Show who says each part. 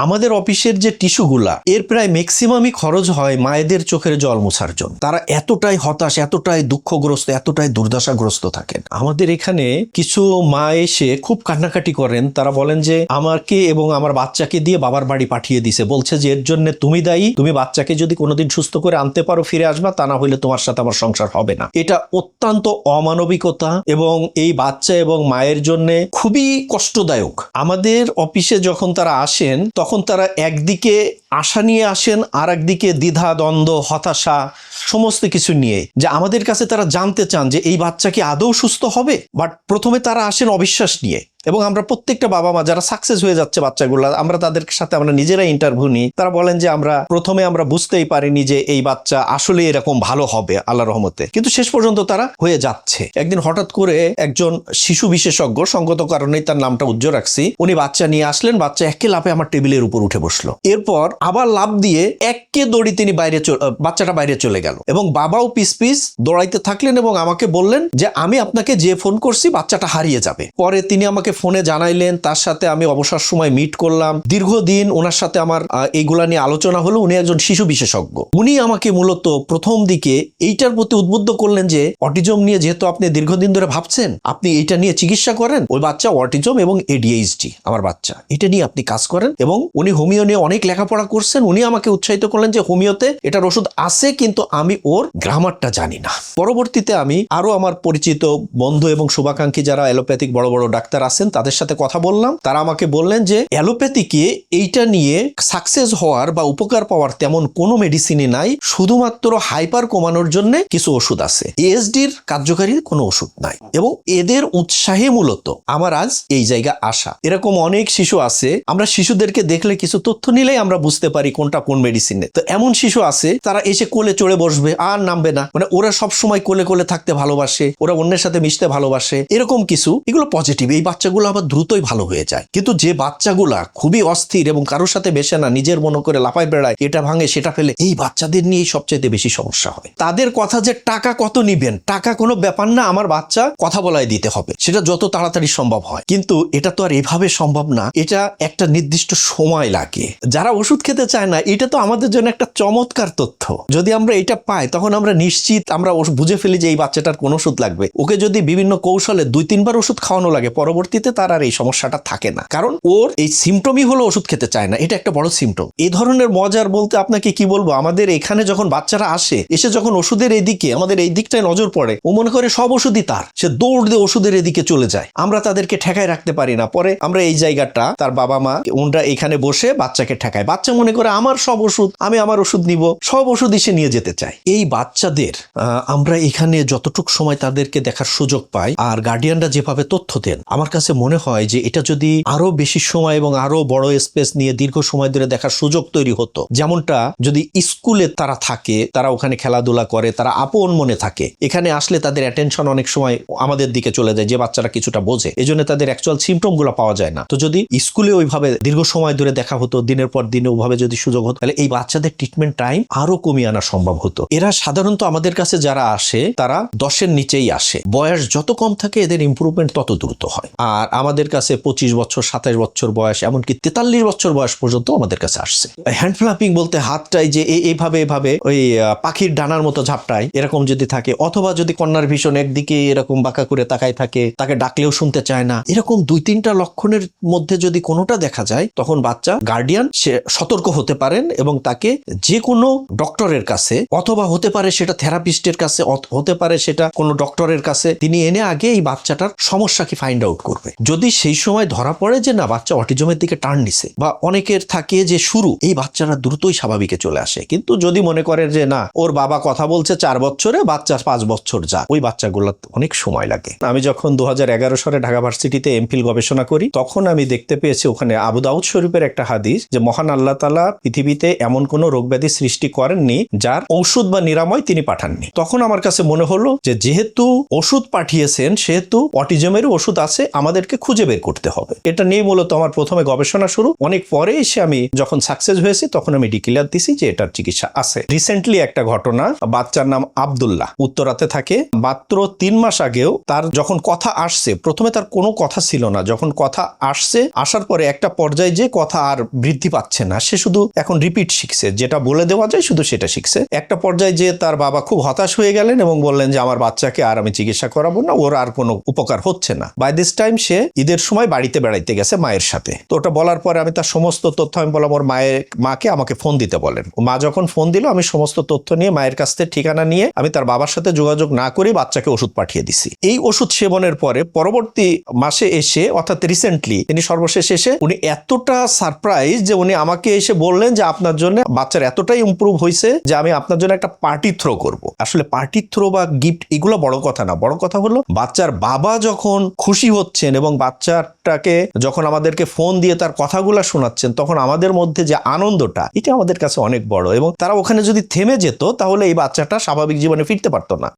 Speaker 1: আমাদের অফিসের যে টিস্যুগুলা, এর প্রায় ম্যাক্সিমামই খরচ হয় মায়েদের চোখের জল মোছার জন্য। তারা এতটাই হতাশ, এতটাই দুঃখগ্রস্ত, এতটাই দুর্দশাগ্রস্ত থাকেন। আমাদের এখানে কিছু মা এসে খুব কান্নাকাটি করেন। তারা বলেন যে, আমাকে এবং আমার বাচ্চাকে দিয়ে বাবার বাড়ি পাঠিয়ে দিছে। বলছে যে, এর জন্য তুমি দায়ী, তুমি বাচ্চাকে যদি কোনোদিন সুস্থ করে আনতে পারো, ফিরে আসবা, তা না হইলে তোমার সাথে আমার সংসার হবে না। এটা অত্যন্ত অমানবিকতা এবং এই বাচ্চা এবং মায়ের জন্য খুবই কষ্টদায়ক। আমাদের অফিসে যখন তারা আসেন, তখন তারা একদিকে আশা নিয়ে আসেন আর একদিকে দ্বিধা, দ্বন্দ্ব, হতাশা, সমস্ত কিছু নিয়ে। যে আমাদের কাছে তারা জানতে চান যে এই বাচ্চা কি আদৌ সুস্থ হবে? বাট প্রথমে তারা আসেন অবিশ্বাস নিয়ে। এবং আমরা প্রত্যেকটা বাবা মা যারা সাকসেস হয়ে যাচ্ছে বাচ্চাগুলো, আমরা তাদের সাথে আমরা নিজেরাই ইন্টারভিউ নিই। তারা বলেন যে, আমরা প্রথমে আমরা বুঝতেই পারিনি যে এই বাচ্চা আসলে এরকম ভালো হবে আল্লাহ রহমতে। কিন্তু শেষ পর্যন্ত তারা হয়ে যাচ্ছে। একদিন হঠাৎ করে একজন শিশু বিশেষজ্ঞ, সঙ্গত কারণেই তার নামটা উজ্জ্বল রাখছি, উনি বাচ্চা নিয়ে আসলেন, বাচ্চা একে লাফে আমার টেবিলের উপর উঠে বসল। এরপর আবার লাভ দিয়ে একে দড়ি তিনি বাইরে বাচ্চাটা বাইরে চলে গেল। এবং বাবাও পিস পিস দৌড়াইতে থাকলেন এবং আমাকে বললেন যে, আমি আপনাকে যে ফোন করছি, বাচ্চাটা হারিয়ে যাবে। পরে তিনি আমাকে ফোনে জানাইলেন, তার সাথে আমি অবসর সময় মিট করলাম। দীর্ঘদিন ওনার সাথে আমার এইগুলা নিয়ে আলোচনা হলো। উনি একজন শিশু বিশেষজ্ঞ। উনি আমাকে মূলত প্রথম দিকে এইটার প্রতি উদ্বুদ্ধ করলেন যে, অটিজম নিয়ে যেহেতু আপনি দীর্ঘদিন ধরে ভাবছেন, আপনি এটা নিয়ে চিকিৎসা করেন, ওই বাচ্চা অটিজম এবং এডিএইচডি আমার বাচ্চা। এটা নিয়ে আপনি কাজ করেন এবং উনি হোমিও নিয়ে অনেক লেখাপড়া করছেন। উনি আমাকে উৎসাহিত করলেন যে, হোমিওতে এটার ওষুধ আছে, কিন্তু আমি ওর গ্রামারটা জানি না। পরবর্তীতে আমি আরও আমার পরিচিত বন্ধু এবং শুভাকাঙ্ক্ষী যারা অ্যালোপ্যাথিক বড় বড় ডাক্তার আছেন, তাদের সাথে কথা বললাম। তারা আমাকে বললেন যে, অ্যালোপ্যাথিকে এইটা নিয়ে সাকসেস হওয়ার বা উপকার পাওয়ার তেমন কোনো মেডিসিনই নাই, শুধুমাত্র হাইপার কমানোর জন্য কিছু ওষুধ আছে। এএসডির কার্যকারী কোনো ওষুধ নাই। এবং এদের উৎসাহে মূলত আমার আজ এই জায়গা আসা। এরকম অনেক শিশু আছে, আমরা শিশুদেরকে দেখলে কিছু তথ্য নিলেই আমরা বুঝতে পারি কোনটা কোন মেডিসিনে তো এমন শিশু আছে, তারা এসে কোলে চড়ে বসবে, আর নামবে না। মানে ওরা সব সময় কোলে কোলে থাকতে ভালোবাসে, ওরা অন্যের সাথে মিশতে ভালোবাসে, এরকম কিছু, এগুলো পজিটিভ এই বাচ্চাগুলো আবার দ্রুতই ভালো হয়ে যায়। কিন্তু যে বাচ্চাগুলা খুবই অস্থির এবং কারোর সাথে বেসে না, নিজের মনে করে লাফায় বেড়ায়, এটা ভাঙে, সেটা ফেলে, এই বাচ্চাদের নিয়েই সবচাইতে বেশি সমস্যা হয়। তাদের কথা যে টাকা কত নিবেন, টাকা কোনো ব্যাপার না, আমার বাচ্চা কথা বলায় দিতে হবে। সেটা যত তাড়াতাড়ি সম্ভব হয়। কিন্তু এটা তো আর এভাবে সম্ভব না, এটা একটা নির্দিষ্ট সময় লাগে। যারা ওষুধ খেতে চায় না, এটা তো আমাদের জন্য একটা চমৎকার তথ্য। যদি আমরা এটা পাই, তখন আমরা নিশ্চিত আমরা বুঝে ফেলি যে এই বাচ্চাটার কোন ওষুধ লাগবে। ওকে যদি বিভিন্ন কৌশলে দুই তিনবার ওষুধ খাওয়ানো লাগে পরবর্তীতে তার আর এই সমস্যাটা থাকে না। কারণ ওর এই সিমটমই হলো ওষুধ খেতে চায় না। এটা একটা বড় সিমটম এই ধরনের মজার বলতে আপনাকে কি বলব? আমাদের এখানে যখন বাচ্চারা আসে, এসে যখন ওষুধের এদিকে, আমাদের এই দিকটায় নজর পড়ে, ও মনে করে সব ওষুধই তার। সে দৌড় দিয়ে ওষুধের এদিকে চলে যায়। আমরা তাদেরকে ঠেকায় রাখতে পারি না। পরে আমরা এই জায়গাটা, তার বাবা মা, ওনরা এখানে বসে বাচ্চাকে ঠেকায়। বাচ্চা মনে করে, আমার সব ওষুধ, আমি আমার ওষুধ নিব। সব ওষুধ এসে নিয়ে যেতে চায়। এই বাচ্চাদের আমরা এখানে যতটুক সময় তাদেরকে দেখার সুযোগ পাই, আর গার্ডিয়ানরা যেভাবে তথ্য দেন, আমার কাছে মনে হয় যে এটা যদি আরও বেশি সময় এবং আরও বড় স্পেস নিয়ে দীর্ঘ সময় ধরে দেখার সুযোগ তৈরি হতো। যেমনটা যদি স্কুলে তারা থাকে, তারা ওখানে খেলাধুলা করে, তারা আপন মনে থাকে, এখানে আসলে তাদের অ্যাটেনশন অনেক সময় আমাদের দিকে চলে যায়, যে বাচ্চারা কিছুটা বোঝে এই জন্য তাদের অ্যাকচুয়াল সিমটমগুলো পাওয়া যায় না। তো যদি স্কুলে ওইভাবে দীর্ঘ সময় ধরে দেখা হতো, দিনের পর দিনে ওইভাবে যদি সুযোগ হতো, তাহলে এই বাচ্চাদের ট্রিটমেন্ট টাইম আরও কমিয়ে আনা সম্ভব হতো। এরা সাধারণত আমাদের কাছে যারা আসে, তারা দশের নিচেই আসে। বয়স যত কম থাকে, এদের ইমপ্রুভমেন্ট তত দ্রুত হয়। আর আমাদের কাছে পঁচিশ বছর, সাতাশ বছর বয়স, এমনকি তেতাল্লিশ বছর বয়স পর্যন্ত আমাদের কাছে আসছে। হ্যান্ড ফ্লাপিং বলতে হাতটাই যে এইভাবে এইভাবে ওই পাখির ডানার মতো ঝাপটায় এরকম যদি থাকে, অথবা যদি কন্যার ভীষণ একদিকে এরকম বাঁকা করে তাকায় থাকে, তাকে ডাকলেও শুনতে চায় না, এরকম দুই তিনটা লক্ষণের মধ্যে যদি কোনোটা দেখা যায়, তখন বাচ্চা গার্ডিয়ান সে সতর্ক হতে পারেন এবং তাকে যে কোনো ডক্টরের কাছে, অথবা হতে পারে সেটা থেরাপিস্টের কাছে হতে পারে সেটা কোনো ডক্টরের কাছে, তিনি এনে আগে এই বাচ্চাটার সমস্যা কি ফাইন্ড আউট করবে যদি সেই সময় ধরা পড়ে যে না, বাচ্চা অটিজমের দিকে টার্ন নিছে বা অনেকের থাকে যে শুরু, এই বাচ্চারা দ্রুতই স্বাভাবিকে চলে আসে। কিন্তু যদি মনে করে যে না, ওর বাবা কথা বলছে চার বছরে, বাচ্চা পাঁচ বছর যা ওই বাচ্চাগুলো অনেক সময় লাগে। আমি যখন দু সালে ঢাকা ভার্সিটিতে এমফিল গবেষণা করি, তখন আমি দেখতে পেয়েছি ওখানে আবু দাউদ শরীফের একটা হাদিস যে, মহান আল্লাহ তালা পৃথিবীতে এমন কোনো রোগ ব্যাধি সৃষ্টি করেননি যার ঔষধ বা নিরাময় তিনি পাঠাননি। তখন আমার কাছে মনে হলো যে, যেহেতু ওষুধ পাঠিয়েছেন, সেহেতু অটিজমের ওষুধ আছে, আমাদের আমাদেরকে খুঁজে বের করতে হবে। এটা নিয়ে মূলত আমার প্রথমে গবেষণা শুরু। অনেক পরে এসে আমি যখন সাকসেস হয়েছি, তখন আমি ডিক্লেয়ার দিছি যে এটার চিকিৎসা আছে। রিসেন্টলি একটা ঘটনা, বাচ্চার নাম আব্দুল্লাহ। উত্তরাতে থাকে। মাত্র তিন মাস আগেও তার যখন কথা আসছে, প্রথমে তার কোনো কথা ছিল না। যখন কথা আসছে, আসার পরে একটা পর্যায়ে যে কথা আর বৃদ্ধি পাচ্ছে না, সে শুধু এখন রিপিট শিখছে। যেটা বলে দেওয়া যায়, শুধু সেটা শিখছে। একটা পর্যায়ে যে তার বাবা খুব হতাশ হয়ে গেলেন এবং বললেন যে, আমার বাচ্চাকে আর আমি চিকিৎসা করাবো না, ওর আর কোনো উপকার হচ্ছে না। বাই দিস টাইম সে ঈদের সময় বাড়িতে বেড়াইতে গেছে মায়ের সাথে। তো ওটা বলার পরে আমি তার সমস্ত তথ্য আমি বললাম, ওর মায়ের, মাকে আমাকে ফোন দিতে বলেন। মা যখন ফোন দিল, আমি সমস্ত তথ্য নিয়ে মায়ের কাছ থেকে ঠিকানা নিয়ে আমি তার বাবার সাথে যোগাযোগ না করে বাচ্চাকে ওষুধ পাঠিয়ে দিছি। এই ওষুধ সেবনের পরে পরবর্তী মাসে এসে, অর্থাৎ রিসেন্টলি তিনি সর্বশেষ এসে উনি এতটা সারপ্রাইজ যে উনি আমাকে এসে বললেন যে আপনার জন্য বাচ্চার এতটাই ইমপ্রুভ হয়েছে যে আমি আপনার জন্য একটা পার্টি থ্রো করব। আসলে পার্টি থ্রো বা গিফট এগুলো বড় কথা না, বড় কথা হলো বাচ্চার বাবা যখন খুশি হচ্ছেন এবং বাচ্চাটাকে যখন আমাদেরকে ফোন দিয়ে তার কথাগুলো শোনাচ্ছেন, তখন আমাদের মধ্যে যে আনন্দটা, এটা আমাদের কাছে অনেক বড় এবং তারা ওখানে যদি থেমে যেত, তাহলে এই বাচ্চাটা স্বাভাবিক জীবনে ফিরতে পারতো না।